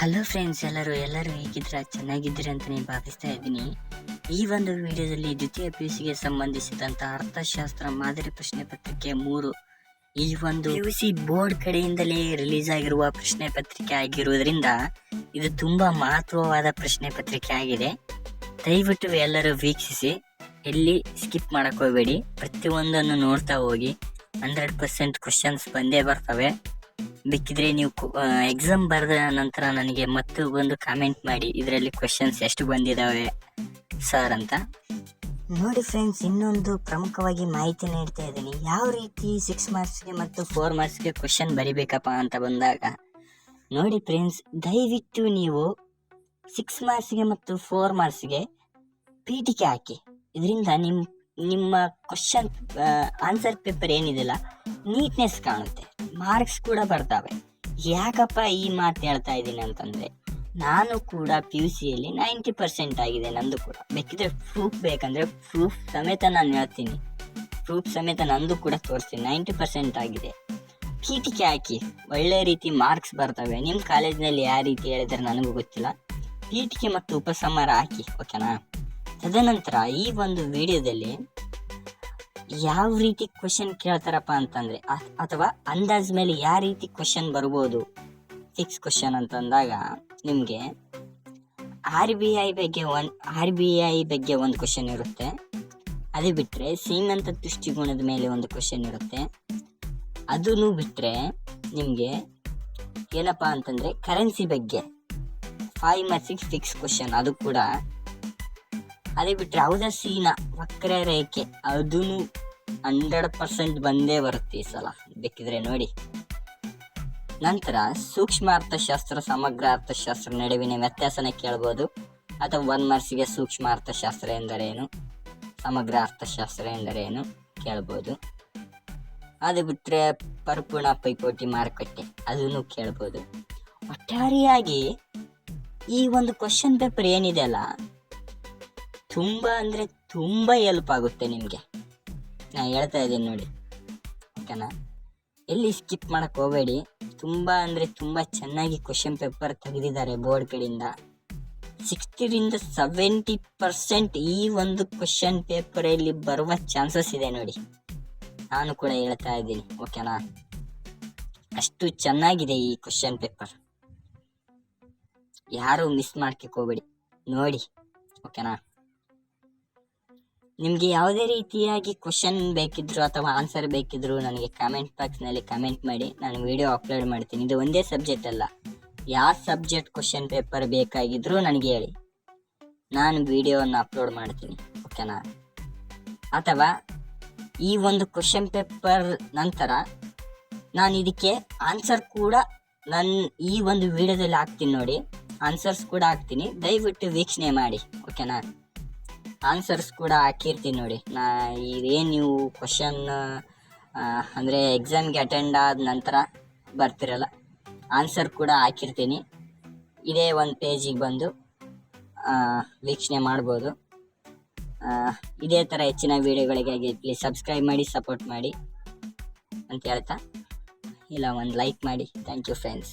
Hello friends ಎಲ್ಲರೂ ಎಲ್ಲರೂ ಹೇಗಿದ್ದೀರಾ? ಚೆನ್ನಾಗಿದ್ದೀರಾ ಅಂತ ನಾನು ಭಾವಿಸ್ತಾ ಇದ್ದೀನಿ. ಈ ಒಂದು ವಿಡಿಯೋದಲ್ಲಿ ದ್ವಿತೀಯ ಪಿ ಯು ಸಿಗೆ ಸಂಬಂಧಿಸಿದಂಥ ಅರ್ಥಶಾಸ್ತ್ರ ಮಾದರಿ ಪ್ರಶ್ನೆ ಪತ್ರಿಕೆ ಮೂರು. ಈ ಒಂದು ಪಿ ಯು ಸಿ ಬೋರ್ಡ್ ಕಡೆಯಿಂದಲೇ ರಿಲೀಸ್ ಆಗಿರುವ ಪ್ರಶ್ನೆ ಪತ್ರಿಕೆ ಆಗಿರುವುದರಿಂದ ಇದು ತುಂಬಾ ಮಹತ್ವವಾದ ಪ್ರಶ್ನೆ ಪತ್ರಿಕೆ ಆಗಿದೆ. ದಯವಿಟ್ಟು ಎಲ್ಲರೂ ವೀಕ್ಷಿಸಿ. ಎಲ್ಲಿ ಸ್ಕಿಪ್ ಮಾಡಕ್ ಹೋಗಬೇಡಿ. ಪ್ರತಿಯೊಂದನ್ನು ನೋಡ್ತಾ ಹೋಗಿ. ಹಂಡ್ರೆಡ್ ಪರ್ಸೆಂಟ್ ಕ್ವಶನ್ಸ್ ಬಂದೇ ಬರ್ತವೆ. ಬೇಕಿದ್ರೆ ನೀವು ಎಕ್ಸಾಮ್ ಬರೆದ ನಂತರ ನನಗೆ ಮತ್ತೆ ಒಂದು ಕಾಮೆಂಟ್ ಮಾಡಿ. ಇದರಲ್ಲಿ ಕ್ವೆಶನ್ಸ್ ಎಷ್ಟು ಬಂದಿದ್ದಾವೆ ಸರ್ ಅಂತ. ನೋಡಿ ಫ್ರೆಂಡ್ಸ್ ಇನ್ನೊಂದು ಪ್ರಮುಖವಾಗಿ ಮಾಹಿತಿ ನೀಡ್ತಾ ಇದ್ದೀನಿ. ಯಾವ ರೀತಿ ಸಿಕ್ಸ್ ಮಾರ್ಕ್ಸ್ಗೆ ಮತ್ತು ಫೋರ್ ಮಾರ್ಕ್ಸ್ಗೆ ಕ್ವೆಶನ್ ಬರಿಬೇಕಪ್ಪ ಅಂತ ಬಂದಾಗ, ನೋಡಿ ಫ್ರೆಂಡ್ಸ್ ದಯವಿಟ್ಟು ನೀವು ಸಿಕ್ಸ್ ಮಾರ್ಕ್ಸ್ಗೆ ಮತ್ತು ಫೋರ್ ಮಾರ್ಕ್ಸ್ಗೆ ಪೀಠಿಕೆ ಹಾಕಿ. ಇದರಿಂದ ನಿಮ್ಮ ನಿಮ್ಮ ಕ್ವಶನ್ ಆನ್ಸರ್ ಪೇಪರ್ ಏನಿದೆಯಲ್ಲ ನೀಟ್ನೆಸ್ ಕಾಣುತ್ತೆ. ಮಾರ್ಕ್ಸ್ ಕೂಡ ಬರ್ತವೆ. ಯಾಕಪ್ಪ ಈ ಮಾತು ಹೇಳ್ತಾ ಇದ್ದೀನಿ ಅಂತಂದರೆ, ನಾನು ಕೂಡ ಪಿ ಯು ಸಿಯಲ್ಲಿ ನೈಂಟಿ ಪರ್ಸೆಂಟ್ ಆಗಿದೆ ನಂದು ಕೂಡ. ಬೇಕಿದ್ರೆ ಪ್ರೂಫ್ ಬೇಕಂದರೆ ಪ್ರೂಫ್ ಸಮೇತ ನಾನು ಹೇಳ್ತೀನಿ. ಪ್ರೂಫ್ ಸಮೇತ ನಂದು ಕೂಡ ತೋರಿಸ್ತೀನಿ. ನೈಂಟಿ ಪರ್ಸೆಂಟ್ ಆಗಿದೆ. ಕೀಟಿಕೆ ಹಾಕಿ, ಒಳ್ಳೆ ರೀತಿ ಮಾರ್ಕ್ಸ್ ಬರ್ತವೆ. ನಿಮ್ಮ ಕಾಲೇಜಿನಲ್ಲಿ ಯಾವ ರೀತಿ ಹೇಳಿದ್ರೆ ನನಗೂ ಗೊತ್ತಿಲ್ಲ. ಪೀಠಿಕೆ ಮತ್ತು ಉಪಸಂಹಾರ ಹಾಕಿ ಓಕೆನಾ ತದನಂತರ ಈ ಒಂದು ವಿಡಿಯೋದಲ್ಲಿ ಯಾವ ರೀತಿ ಕ್ವಶನ್ ಕೇಳ್ತಾರಪ್ಪ ಅಂತಂದ್ರೆ ಅಥವಾ ಅಂದಾಜ್ ಮೇಲೆ ಯಾವ ರೀತಿ ಕ್ವಶನ್ ಬರ್ಬೋದು? ಸಿಕ್ಸ್ ಕ್ವಶನ್ ಅಂತಂದಾಗ ನಿಮಗೆ ಆರ್ ಬಿ ಐ ಬಗ್ಗೆ ಒಂದು ಆರ್ ಬಿ ಐ ಬಗ್ಗೆ ಒಂದು ಕ್ವಶನ್ ಇರುತ್ತೆ. ಅದು ಬಿಟ್ಟರೆ ಸೀಮಂತ ದೃಷ್ಟಿಕೋನದ ಮೇಲೆ ಒಂದು ಕ್ವಶನ್ ಇರುತ್ತೆ. ಅದನ್ನು ಬಿಟ್ಟರೆ ನಿಮಗೆ ಏನಪ್ಪ ಅಂತಂದರೆ ಕರೆನ್ಸಿ ಬಗ್ಗೆ ಫೈವ್ ಮಾರ್ ಸಿಕ್ಸ್ ಸಿಕ್ಸ್ ಕ್ವಶನ್ ಅದು ಕೂಡ ಅದೇ ಸೀನಾ ವಕ್ರ ರೇಖೆ ಅದೂ ಹಂಡ್ರೆಡ್ ಪರ್ಸೆಂಟ್ ಬಂದೇ ಬರುತ್ತೆ ಈ ಸಲ. ಬೇಕಿದ್ರೆ ನೋಡಿ. ನಂತರ ಸೂಕ್ಷ್ಮ ಅರ್ಥಶಾಸ್ತ್ರ, ಸಮಗ್ರ ಅರ್ಥಶಾಸ್ತ್ರ ನಡುವಿನ ವ್ಯತ್ಯಾಸನ ಕೇಳ್ಬೋದು. ಅಥವಾ ಒನ್ ಮರ್ಸಿಗೆ ಸೂಕ್ಷ್ಮ ಅರ್ಥಶಾಸ್ತ್ರ ಎಂದರೇನು? ಸಮಗ್ರ ಅರ್ಥಶಾಸ್ತ್ರ ಎಂದರೇನು? ಕೇಳ್ಬೋದು. ಅದು ಬಿಟ್ಟರೆ ಪರಿಪೂರ್ಣ ಪೈಪೋಟಿ ಮಾರುಕಟ್ಟೆ ಅದನ್ನು ಕೇಳ್ಬೋದು. ಒಟ್ಟಾರೆಯಾಗಿ ಈ ಒಂದು ಕ್ವಶನ್ ಪೇಪರ್ ಏನಿದೆ ಅಲ್ಲ ತುಂಬ ಅಂದರೆ ತುಂಬ ಹೆಲ್ಪ್ ಆಗುತ್ತೆ ನಿಮಗೆ. ನಾನು ಹೇಳ್ತಾ ಇದ್ದೀನಿ ನೋಡಿ. ಓಕೆನಾ ಎಲ್ಲಿ ಸ್ಕಿಪ್ ಮಾಡೋಕ್ಕೆ ಹೋಗಬೇಡಿ. ತುಂಬ ಅಂದರೆ ತುಂಬ ಚೆನ್ನಾಗಿ ಕ್ವಶನ್ ಪೇಪರ್ ತೆಗೆದಿದ್ದಾರೆ ಬೋರ್ಡ್ ಕಡೆಯಿಂದ. ಸಿಕ್ಸ್ಟಿರಿಂದ ಸೆವೆಂಟಿ ಪರ್ಸೆಂಟ್ ಈ ಒಂದು ಕ್ವಶನ್ ಪೇಪರಲ್ಲಿ ಬರುವ ಚಾನ್ಸಸ್ ಇದೆ ನೋಡಿ. ನಾನು ಕೂಡ ಹೇಳ್ತಾ ಇದ್ದೀನಿ. ಓಕೆನಾ ಅಷ್ಟು ಚೆನ್ನಾಗಿದೆ ಈ ಕ್ವಶನ್ ಪೇಪರ್ ಯಾರು ಮಿಸ್ ಮಾಡ್ಕೋಬೇಡಿ ನೋಡಿ. ಓಕೆನಾ ನಿಮಗೆ ಯಾವುದೇ ರೀತಿಯಾಗಿ ಕ್ವಶನ್ ಬೇಕಿದ್ರು ಅಥವಾ ಆನ್ಸರ್ ಬೇಕಿದ್ರು ನನಗೆ ಕಮೆಂಟ್ ಬಾಕ್ಸ್ನಲ್ಲಿ ಕಮೆಂಟ್ ಮಾಡಿ. ನಾನು ವಿಡಿಯೋ ಅಪ್ಲೋಡ್ ಮಾಡ್ತೀನಿ. ಇದು ಒಂದೇ ಸಬ್ಜೆಕ್ಟ್ ಅಲ್ಲ. ಯಾವ ಸಬ್ಜೆಕ್ಟ್ ಕ್ವಶನ್ ಪೇಪರ್ ಬೇಕಾಗಿದ್ರೂ ನನಗೆ ಹೇಳಿ. ನಾನು ವಿಡಿಯೋವನ್ನು ಅಪ್ಲೋಡ್ ಮಾಡ್ತೀನಿ. ಓಕೆನಾ ಅಥವಾ ಈ ಒಂದು ಕ್ವಶನ್ ಪೇಪರ್ ನಂತರ ನಾನು ಇದಕ್ಕೆ ಆನ್ಸರ್ ಕೂಡ ನನ್ನ ಈ ಒಂದು ವಿಡಿಯೋದಲ್ಲಿ ಹಾಕ್ತೀನಿ ನೋಡಿ. ಆನ್ಸರ್ಸ್ ಕೂಡ ಹಾಕ್ತೀನಿ. ದಯವಿಟ್ಟು ವೀಕ್ಷಣೆ ಮಾಡಿ. ಓಕೆನಾ ಆನ್ಸರ್ಸ್ ಕೂಡ ಹಾಕಿರ್ತೀನಿ ನೋಡಿ. ನಾ ಇದೇನು ನೀವು ಕ್ವಶನ್ ಅಂದರೆ ಎಕ್ಸಾಮ್ಗೆ ಅಟೆಂಡ್ ಆದ ನಂತರ ಬರ್ತಿರಲ್ಲ ಆನ್ಸರ್ ಕೂಡ ಹಾಕಿರ್ತೀನಿ. ಇದೇ ಒಂದು ಪೇಜಿಗೆ ಬಂದು ವೀಕ್ಷಣೆ ಮಾಡ್ಬೋದು. ಇದೇ ಥರ ಹೆಚ್ಚಿನ ವೀಡಿಯೋಗಳಿಗಾಗಿ ಪ್ಲೀಸ್ ಸಬ್ಸ್ಕ್ರೈಬ್ ಮಾಡಿ ಸಪೋರ್ಟ್ ಮಾಡಿ ಅಂತ ಹೇಳ್ತಾ, ಇಲ್ಲ ಒಂದು ಲೈಕ್ ಮಾಡಿ. Thank you friends